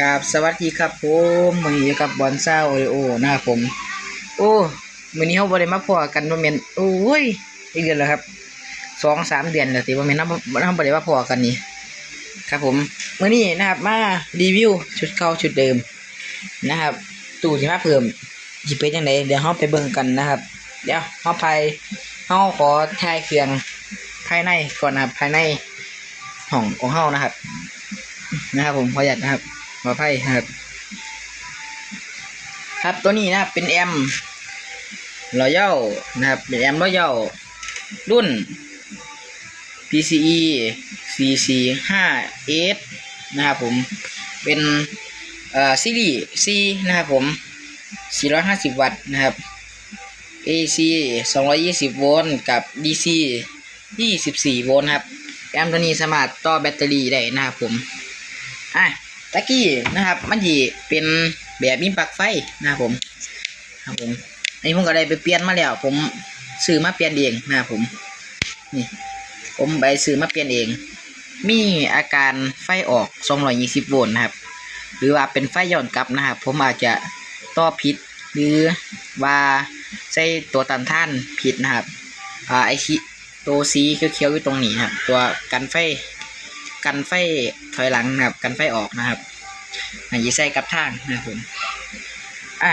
กับสวัสดีครับผมมือนี้อยู่กับบอนซ่าโอริโอนะครับผม โอ้มือนี้เขาบริมาพอกันโมเมนโอ้ยอีกเดือนแล้วครับสองสามเดือนแล้วที่โมเมนต์น้ำบริมาพอกันนี่ครับผมมือนี้นะครับมารีวิวชุดเก่าชุดเดิมนะครับ ตู้ที่มาเพิ่มจิเป็นยังไงเดี๋ยวเราไปเบิ่งกันนะครับ เดี๋ยวเราไปเราขอทายเครื่องภายในก่อนนะครับภายในห้องของเรานะครับ นะครับ ผมขอหยัดนะครับขออภัยนะครับ ครับตัวนี้นะครับเป็นแอมรอยัลนะครับเป็นแอมรอยัลรุ่น PCE CC 5 S นะครับผมเป็นเอ่อซีรีส์ C นะครับผม 450 วัตต์นะครับ AC 220 โวลต์กับ DC 24 โวลต์ครับ แอมตัวนี้สามารถต่อแบตเตอรี่ได้นะครับผม อะตะกี้นะครับ มันจีเป็นแบบมีปลั๊กไฟนะครับผมครับผมอันนี้ผมก็ได้ไปเปลี่ยนมาแล้ว ผมซื้อมาเปลี่ยนเองนะครับผมนี่ผมไปซื้อมาเปลี่ยนเอง มีอาการไฟออก 220 โวลต์นะครับ หรือว่าเป็นไฟย้อนกลับนะครับ ผมอาจจะต่อผิดหรือว่าใช้ตัวตันท่านผิดนะครับอ่าไอชิตัวสีเขียวๆอยู่ตรงนี้ครับ ตัวกันไฟ กันไฟถอยหลังนะครับ กันไฟออกนะครับอันนี้ใส่กับทางนะครับผมอะ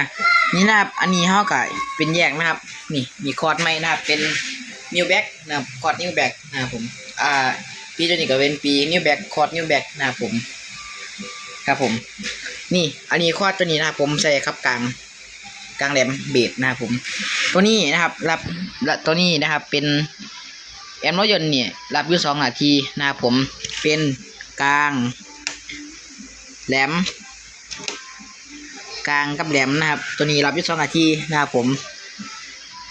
นี่นะครับอันนี้เขาก็เป็นแยกนะครับ นี่มีคอร์ดใหม่นะครับ เป็นนิวแบ็กนะครับคอร์ดนิวแบ็กนะครับผมอ่าปีตัวนี้ก็เป็นปีนิวแบ็กคอร์ดนิวแบ็กนะครับผมครับผม นี่อันนี้คอร์ดตัวนี้นะครับผมใส่ครับกลางกลางแหลมเบสนะครับผม ตัวนี้นะครับรับและตัวนี้นะครับเป็น แอมรถยนต์เนี่ยรับอยู่สองนาทีนะครับผมเป็นกลาง แหลม กลางกับแหลมนะครับ ตัวนี้รับอยู่สองนาทีนะครับผม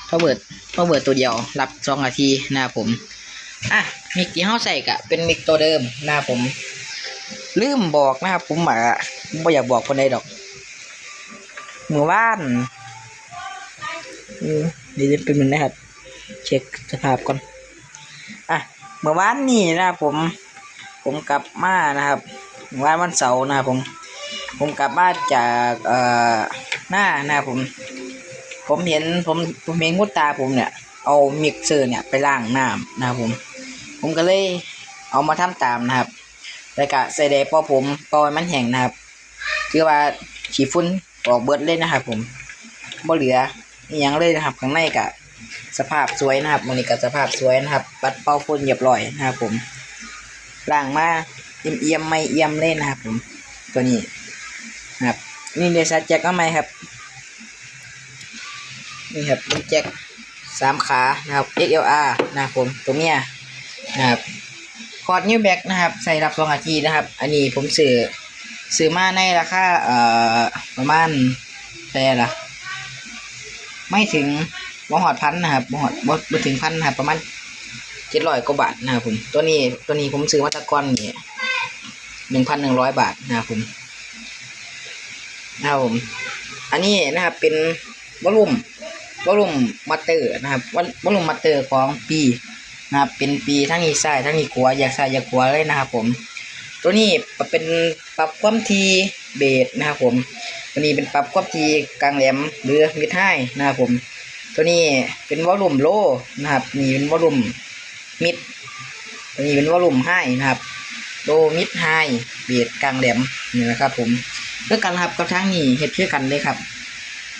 พอเบิดพอเบิดตัวเดียว รับสองนาทีนะครับผมอะมิกที่เขาใส่กะเป็นมิกตัวเดิมนะครับผม ลืมบอกนะครับผมว่าไม่อยากบอกคนใดดอกเมื่อวานเดี๋ยวจะเป็นมันนะครับ เช็คสภาพก่อน อะเมื่อวานนี้นะผม ผมกลับมานะครับวานวันเสาร์นะผม ผมกลับมาจากเอ่อหน้านะผม ผมเห็นผมผมเห็นคุณตาผมเนี่ย เอามิกเซอร์เนี่ยไปล้างน้ำนะครับผม ผมก็เลยเอามาทำตามนะครับแล้วก็ใส่แดงพอผมปอยมันแห้งนะครับคือว่าฉีดฝุ่นออกเบิดเลยนะครับผมบ่เหลืออยังเลยนะครับข้างในกะ สภาพสวยนะครับมันนี้ก็สภาพสวยนะครับ ปัดเป่าฝุ่นเรียบร้อยนะครับผมล่างมาเอี่ยมเอี่ยมไม่เอี่ยมเลยนะครับผมตัวนี้นะครับนี่เดซัตแจ็คก็ไหมครับนี่ครับเป็นแจ็คสามขานะครับ XLR นะครับผมตัวเนี้ยนะครับคอร์ดนิวแบ็กนะครับ ใส่รับสองอาทีนะครับ อันนี้ผมซื้อซื้อมาในราคาเอ่อประมาณเท่าไหร่ละไม่ถึง บ่หอดพันนะครับบ่หอดบ่บ่ถึงพันนะครับ ประมาณเจ็ดร้อยกว่าบาทนะครับผม ตัวนี้ตัวนี้ผมซื้อมาตะกอนนี่หนึ่งพันหนึ่งร้อยบาทนะครับผมนะครับผม อันนี้นะครับเป็นวอลลุ่มวอลลุ่มมัตเตอร์นะครับวอลลุ่มมัตเตอร์ของปีนะครับ เป็นปีทั้งนี้ซ้ายทั้งนี้ขวาอยากซ้ายอยากขวาเลยนะครับผม ตัวนี้เป็นปรับความถี่เบสนะครับผม ตัวนี้เป็นปรับความถี่กลางแหลมหรือมิดไฮนะครับผม ตัวนี้เป็นวอลลุ่มโลนะครับ นี่เป็นวอลลุ่มมิดตัวนี้เป็นวอลลุ่มไฮนะครับโลมิดไฮเบียดกลางแหลมนี่นะครับ ผมเพื่อกันครับกับทั้งนี้เฮ็ดเพื่อกันเลยครับ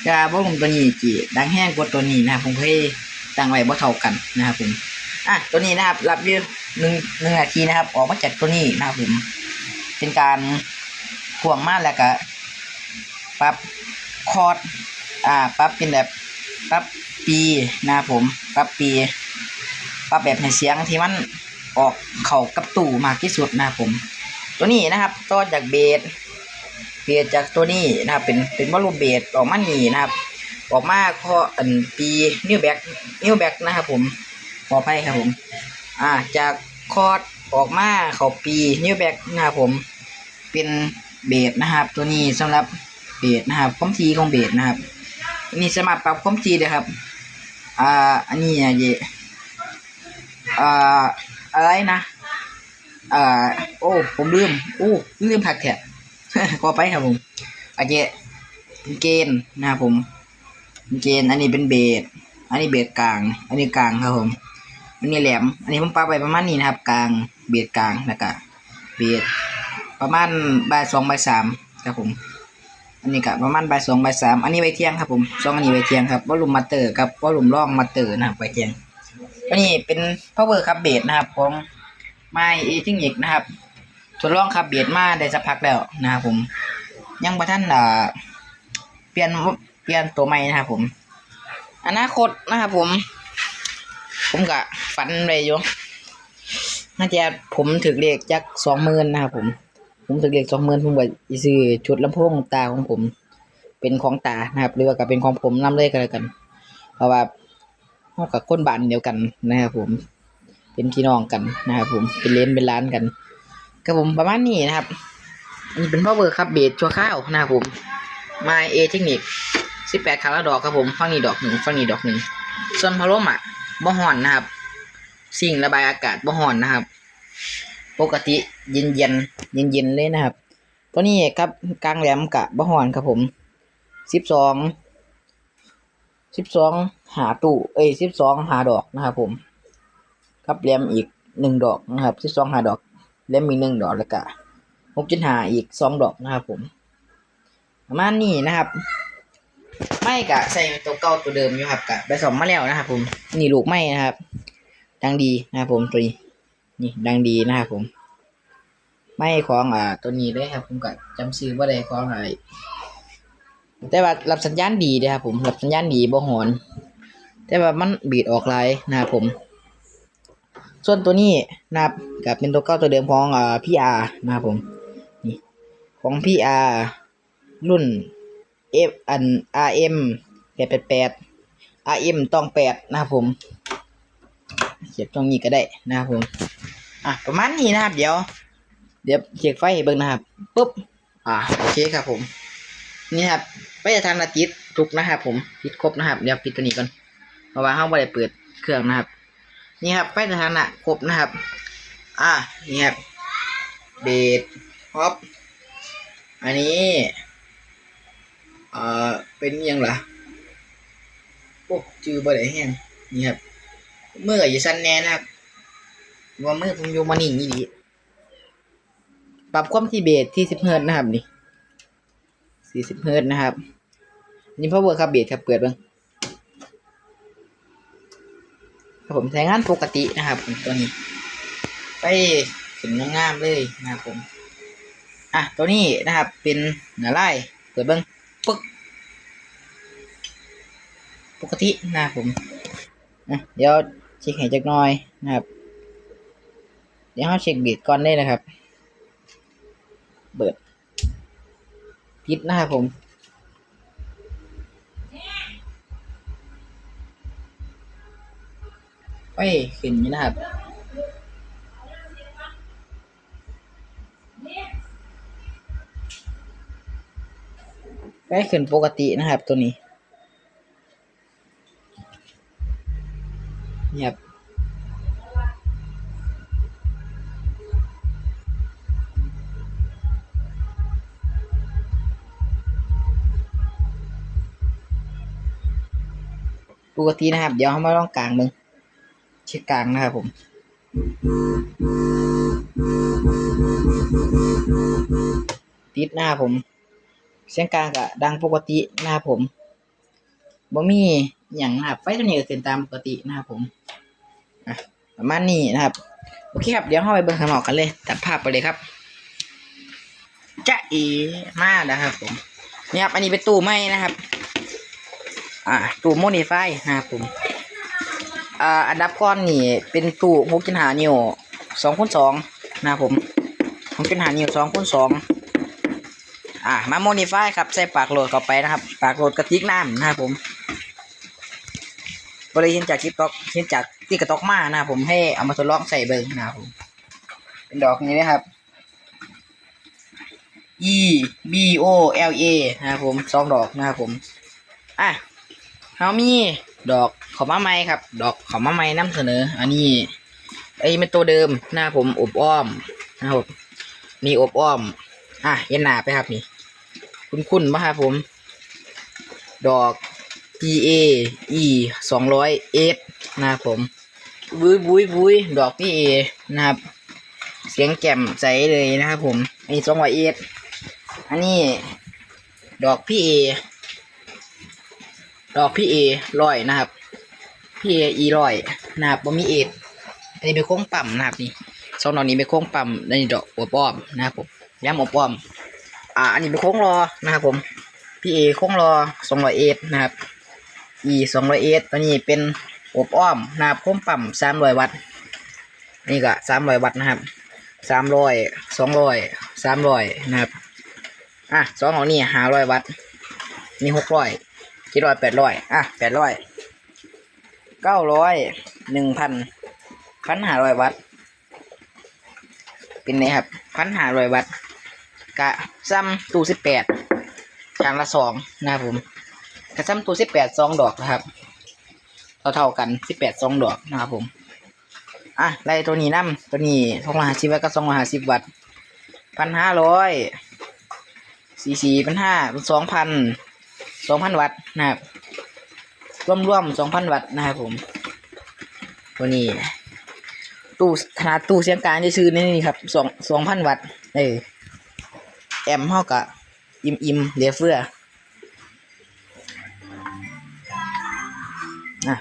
จะวอลลุ่มตัวนี้จีดังแห้งกว่าตัวนี้นะครับผมเคยตั้งไว้บ่เท่ากันนะครับผมอะตัวนี้นะครับรับอยืหนึ่งหนึ่งนาทีนะครับ ออกมาจากตัวนี้นะครับผมเป็นการพ่วงมาแล้วก็ปรับคอร์ดอ่าปรับเป็นแบบ ปรับปีนะครับผมปรับปีปรับแบบให้เสียงที่มันออกเข้ากับตู้มากที่สุดนะครับผม ตัวนี้นะครับต่อจากเบสเบสจากตัวนี้นะครับ เป็นเป็นวอลลุ่มเบสออกมานี่นะครับ ออกมาข้ออันปีนิวแบ็กนิวแบ็กนะครับผมขออภัยครับผม อ่าจากคอร์ดออกมาเข้าปีนิวแบ็กนะครับผม เป็นเบสนะครับ ตัวนี้สำหรับเบสนะครับความถี่ของเบสนะครับ นี่สามารถปรับความถี่ได้ครับ อ่า อันนี้อะเยอ่า อะไรนะอ่า โอ้ ผมลืม โอ้ลืมผักแทะขอไปครับผมอาจจะเกณฑ์นะครับผม เกณฑ์อันนี้เป็นเบสอันนี้เบสกลาง อันนี้กลางครับผม อันนี้แหลม อันนี้ผมปาไปประมาณนี้นะครับ กลาง เบสกลางแล้วก็เบสประมาณบ่ายสองบ่ายสามครับผม อันนี้ก็ประมาณใบสองใบสามอันนี้ใบเทียงครับผมสองอันนี้ใบเทียงครับวอลลุ่มมาเตอร์กับวอลลุ่มร่องมาเตอร์นะครับใบเทียงอันนี้เป็น power ครับเบสนะครับของไมเอทิงอีกนะครับทดลองขับเบสมาได้สักพักแล้วนะครับผม ยังบ่ท่านอ่าเปลี่ยนเปลี่ยนตัวใหม่นะครับผม อนาคตนะครับผม ผมก็ฝันไว้อยู่น่าจะผมถึกเลขจักสองหมื่นนะครับผม ผมถึกเลขสองหมื่นผมก็สิซื้อชุดลำโพงตาของผม เป็นของตานะครับ หรือว่าก็เป็นของผมนำเลยก็แล้วกัน เพราะว่าเรากับคนบ้านเดียวกันนะครับผม เป็นพี่น้องกันนะครับผมเป็นเลนเป็นร้านกันครับผมประมาณนี้นะครับอันนี้เป็นพ่อเบอร์ครับเบสชัวข้าวนะครับผมมาเอเทคนิคสิบแปดคาราดอกครับผมฝั่งนี้ดอกหนึ่งฝั่งนี้ดอกหนึ่งส่วนพัดลมอะบ่ห่อนนะครับ สิ่งระบายอากาศบ่ห่อนนะครับ ปกติเย็นเย็นเย็นเย็นเลยนะครับ ตัวนี้ครับกลางแหลมกะบ่ห่อนครับผมสิบสองสิบสองหาตู้เอ้ยสิบสองหาดอกนะครับผม ครับแหลมอีกหนึ่งดอกนะครับสิบสองหาดอกแหลมมีหนึ่งดอกแล้วก็หกจุดหาอีกสองดอกนะครับผมประมาณนี้นะครับ ไม่กะใส่ตัวเก่าตัวเดิมอยู่ครับกะไปสอมมาแล้วนะครับผมนี่ลูกไม่นะครับดังดีนะครับผมตัวนี้ นี่ดังดีนะครับผมไม่ของอ่าตัวนี้เลยครับ ผมก็จำซื้อว่าได้ของอะไรแต่ว่ารับสัญญาณดีเลยครับผมรับสัญญาณดีบ่หอนแต่ว่ามันบีดออกลายนะครับผม ส่วนตัวนี้นะครับกับเป็นตัวเก้าตัวเดิมของอ่าพี่อาร์นะครับผมนี่ของพี่อาร์รุ่น F อัน RM แปดแปดแปด RM ตองแปดนะครับผมเขียนตรงนี้ก็ได้นะครับผม อะประมาณนี้นะครับ เดี๋ยว เดี๋ยวเช็คไฟให้เบิ่งนะครับปุ๊บอ่าโอเคครับผม นี่ครับไปจะทานาติดทุกนะครับ ผมปิดครบนะครับเดี๋ยวปิดตัวนี้ก่อนเพราะว่าห้องไม่ได้เปิดเครื่องนะครับ นี่ครับไปสถานะครบนะครับ อ่านี่ครับเบสฮอปอันนี้เอ่อเป็นยังล่ะโอ้จือบ่ได้แห้งนี่ครับเมืออยู่สั้นแน่นะครับ ว่ามือผมอยู่มานิ่งนี่ดีปรับความที่เบสที่สิบเฮิร์ตนะครับนี่สี่สิบเฮิร์ตนะครับ นี่พ่อเบอร์ครับเบสครับเปิดบ้างครับผมใช้งานปกตินะครับตัวนี้ ไปถึงงามเลยนะครับผมอะตัวนี้นะครับเป็นหน้าไล่เปิดบิ้งปึ๊กปกตินะครับผมอะเดี๋ยวเช็คให้จักหน่อยนะครับ เดี๋ยวเราเช็คบีดก่อนได้นะครับเปิดพิดนะครับผมไฟขึ้นอยู่นะครับไฟขึ้นปกตินะครับตัวนี้นี่ค ปกตินะครับ เดี๋ยวเรามาลองกลางมึงเช็คกลางนะครับผมติดหน้าผม เสียงกลางก็ดังปกตินะครับผมบ่มีอย่างนะครับไฟตัวนี้ก็ขึ้นตามปกตินะครับผมอะประมาณนี้นะครับโอเคครับเดี๋ยวเข้าไปเบิ่งข้างนอกกันเลย ตัดภาพไปเลยครับจะเอมานะครับผมนี่ครับอันนี้เป็นตู้ไม้นะครับ อ่าตู้โมดิฟายนะครับผมอ่าอันดับก้อนนี่เป็นตู้หกจุดหานิ้วสองคูณสองนะครับผมหกจุดหานิ้วสองคูณสองอ่ามาโมดิฟายครับใส่ปากโหลดเข้าไปนะครับ ปากโหลดกระติกน้ำนะครับผมบริเห็นจากทิกตอกเห็นจากที่กระตอกมานะครับผมให้เอามาทดลองใส่เบิ้งนะครับผม เป็นดอกนี้นะครับ E B O L A นะครับผมสองดอกนะครับผม อะ เขามีดอกขอมาไม้ครับ ดอกขอมาไม้นำเสนอ อันนี้ไอ้เป็นตัวเดิมหน้าผมอบอ้อมนะครับนี่อบอ้อม อะเอ็นหนาไปครับนี่ คุณคุณมาครับผม ดอก PA E สองร้อยเอสนะครับผมบุยบุยบุยดอก PA นะครับ เสียงแจ่มใสเลยนะครับผมอันนี้สองร้อยเอสอันนี้ ดอกพี่เอ ดอกพี่เอร้อยนะครับ พี่เออีร้อยนะครับบ่มีเอดอันนี้เป็นโค้งปั่มนะครับนี่สองดอกนี้เป็นโค้งปั่มอันนี้ดอกหัวป้อมนะครับผมย้ำหัวป้อมอ่าอันนี้เป็นโค้งรอนะครับผมพี่เอโค้งรอสองร้อยเอสนะครับอีสองร้อยเอสตัวนี้เป็นอบอ้อมนะครับโค้งปั่มสามร้อยวัตต์นี่ก็สามร้อยวัตต์นะครับสามร้อยสองร้อยสามร้อยนะครับอะสองของนี่ห้าร้อยวัตต์นี่หกร้อย เจ็ดร้อยแปดร้อยอะแปดร้อยเก้าร้อยหนึ่งพันพันห้าร้อยวัตต์เป็นไงครับพันห้าร้อยวัตต์กะซ้ำตู้สิบแปดจานละสองนะครับผมกะซ้ำตู้สิบแปดสองดอกนะครับเท่าเท่าๆกันสิบแปดสองดอกนะครับผมอะไล่ตัวนี้น้ำตัวนี้สองร้อยห้าสิบวัตต์กับสองร้อยห้าสิบวัตต์พันห้าร้อยสี่สี่พันห้าเป็นสองพัน สองพันวัตต์นะครับรวมรวมสองพันวัตต์นะครับผมตัวนี้ ตู้ขนาดตู้เสียงกลารจะซื้อนี่ครับสองสองพันวัตต์เออแอมเท่ากับอิมอิมเหลือเฟืออะ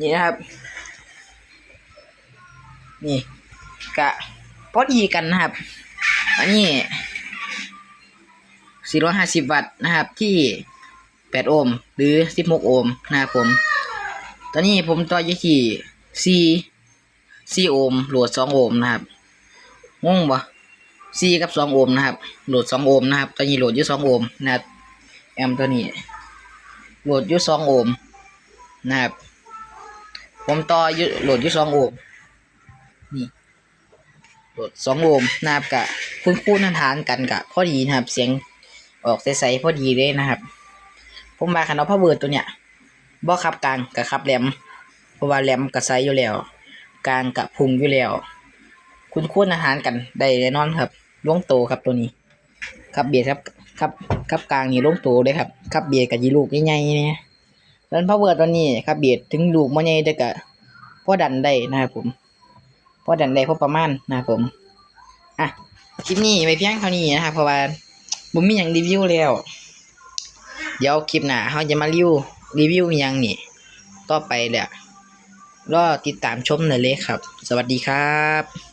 นี่นะครับ นี่กะ อดีกันนะครับ อันนี้ 450 วัตต์นะครับ ที่ 8 โอห์มหรือ 16 โอห์มนะครับผม ตอนนี้ผมต่อยู่ที่ 4 4 โอห์มโหลด 2 โอห์มนะครับงงปะ4กับ 2 โอห์มนะครับ โหลด 2 โอห์มนะครับ ตอนนี้โหลดอยู่ 2 โอห์มนะครับแอมตัวนี้ โหลดอยู่ 2 โอห์มนะครับ ผมต่อโหลดอยู่สองโอห์มนี่ สองโอห์มนะครับกะคุณคู่นันทานกันกะพอดีนะครับ เสียงออกใสๆพอดีเลยนะครับผมมาคันเอาพาวเวิร์ดตัวเนี้ยบ่ขับกลางกับขับแหลมเพราะว่าแหลมกับไซอยู่แล้ว กลางกับพุงอยู่แล้ว คุณคู่นันทานกันได้แน่นอนครับล่วงโตครับตัวนี้คับเบียดครับคับคับกลางนี่ล่วงโตเลยครับคับเบียดกับยีลูกใหญ่ๆเนี่ยแล้วพาวเวอร์ตัวนี้คับเบียดถึงลูกมันใหญ่ได้ก็พอดันได้นะครับผม พอดันได้พอประมาณนะผมอะคลิปนี้ไปเพียงเท่านี้นะครับเพราะว่าผมมีอย่างรีวิวแล้ว เดี๋ยวคลิปหน้าเขาจะมารีวิวรีวิวยังนี่ต่อไปแหละรอติดตามชมเลยเลยครับ สวัสดีครับ